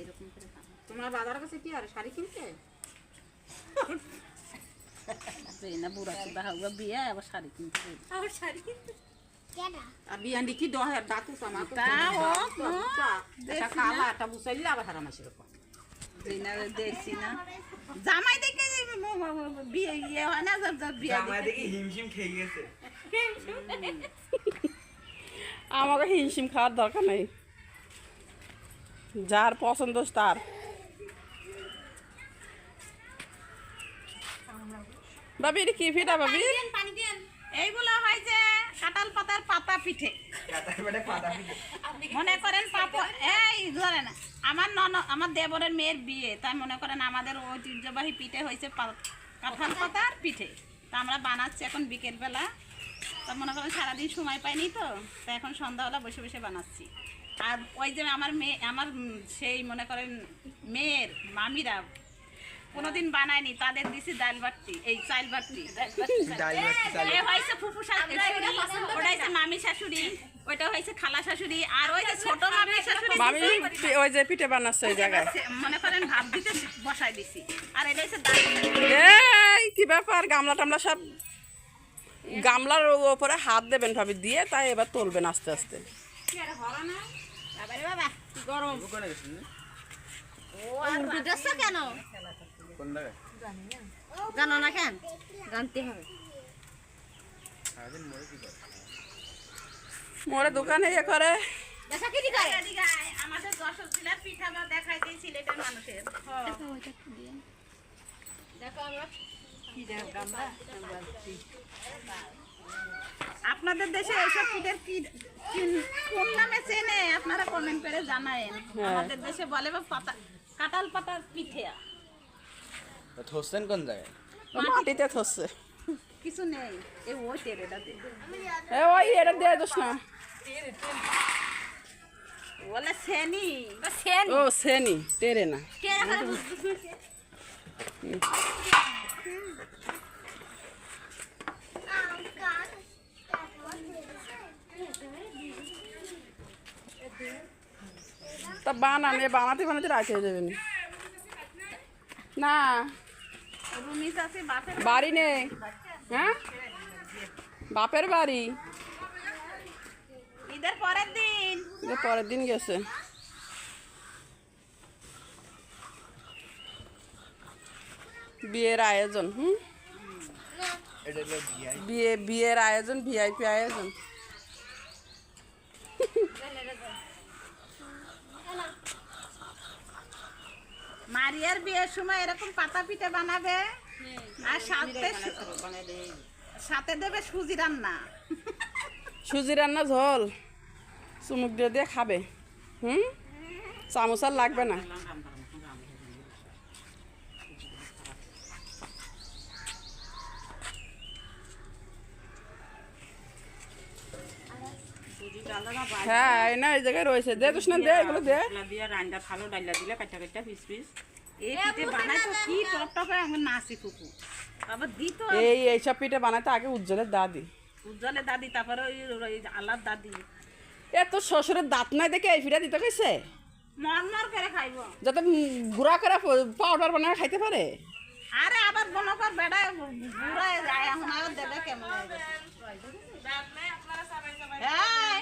এরকম করে তোমার বাজার কাছে কি আর শাড়ি কিনতে? না বুড়া সুদা হবে বিয়ে আবার শাড়ি কিনতে হবে। শাড়ি কিনতে? বিয়ান্ডি কি দহের? দাঁতু সামা তা হোক, এটা কালা একটা বুসাইলে আবার হারাম আসে এরকম দেখছি না। জামাই দেখে যে ম- ম- ম- বিয়ে ইয়ে হয় না যা- যা বিয়ে জামাই হিমশিম খেয়ে গেছে। আমাকে হিমশিম খাওয়ার দরকার নেই। যার পছন্দ তার। বাবি এটা কি ফিটা বাবি এইগুলো হয় যে কাঁঠাল পাতার পাতা পিঠে। পিঠে। মনে করেন পাপা এই ধরেন আমার নন আমার দেবরের মেয়ের বিয়ে তাই মনে করেন আমাদের ঐতিহ্যবাহী পিঠে হয়েছে কাঁঠাল পাতার পিঠে। তা আমরা বানাচ্ছি এখন বিকেলবেলা। তা মনে করেন সারাদিন সময় পাইনি তো তা এখন সন্ধ্যাবেলা বসে বসে বানাচ্ছি। আর ওই যে আমার মেয়ে আমার সেই মনে করেন মেয়ের মামিরা কোনোদিন বানায়নি তাদের দিছি ডাল বাটি এই চাল বাটি। ডাল বাটি, চাল হয়েছে ফুফু শাশুড়ি ওটা হয়েছে মামি শাশুড়ি ওইটা হয়েছে খালা শাশুড়ি আর ওই যে ছোট মামি শাশুড়ি মামি ওই যে পিঠে বানাচ্ছে ওই জায়গায়। মনে করেন ভাত দিতে বসাই দিছি। আর এটা হচ্ছে ডাল এই কি ব্যাপার? গামলা টামলা সব গামলার ওপরে হাত দেবেন ভাবি দিয়ে তাই এবার তুলবেন আস্তে আস্তে। বাবারে বাবা কি গরম। কোনে গেছেন উল্টো যাচ্ছে কেন? কোন জায়গায়? জানো না কেন? জানতে হবে। সারাদিন মরে কি করে? মোরে দোকানে ইয়ে করে। দেখা কি দিগায় আমাদের দর্শক জেলার পিঠা বা দেখাই দিই সিলেটের মানুষের। দেখো আমরা। আপনাদের দেশে এইসব পিঠের কি কি- কোন নামে চেনে? কমেন্ট করে জানায়েন। আমাদের দেশে বলে বা পাতা কাঁঠাল পাতার পিঠে। হোসেন কোন জায়গায়? ও মাটিতে থসছে কিছু নেই। এই ওই তেরেটাতে এ ওই এটা দিয়ে দোস না। বলে সেনি ও সেনি টেরে না। তা বানান এ বানাতে বানাতে রাখে যাবেন। না। বাড়ি নেই। হ্যাঁ? বাপের বাড়ি। ঈদের পরের দিন। যে পরের দিন গেছে। বিয়ের আয়োজন হুম? বিয়ে বিয়ের আয়োজন ভিআইপি আয়োজন। মারিয়ার বিয়ের সময় এরকম পাতা পিঠে বানাবে আর সাথে সাথে দেবে সুজি রান্না। সুজি রান্না ঝোল। চুমুক দিয়ে দিয়ে খাবে। হুম? চামচ আর লাগবে না। হ্যাঁ এই না এই জায়গায় রয়েছে। দে না দে এগুলো দে। দিয়ে রান্না ভালো ডাইলা দিলে কাটা কাটা পিস পিস। এই পিঠে বানাই তো কি টপ টপ আমি নাচি ফুকু। আবার দিত এই এইসব পিঠে বানাতে আগে উজ্জ্বলের দাদি। উজ্জ্বলের দাদি তারপরে ওই ওই আল্লাহর দাদি। এ তোর শ্বশুরের দাঁত নাই দেখে এই পিঠা দিতে কইছে? মরমর করে খাইব। যাতে উম করে পাউডার বানায় খাইতে পারে? আরে আবার মনে কর বেড়া যায় এখন আবার দেবে কেমন এই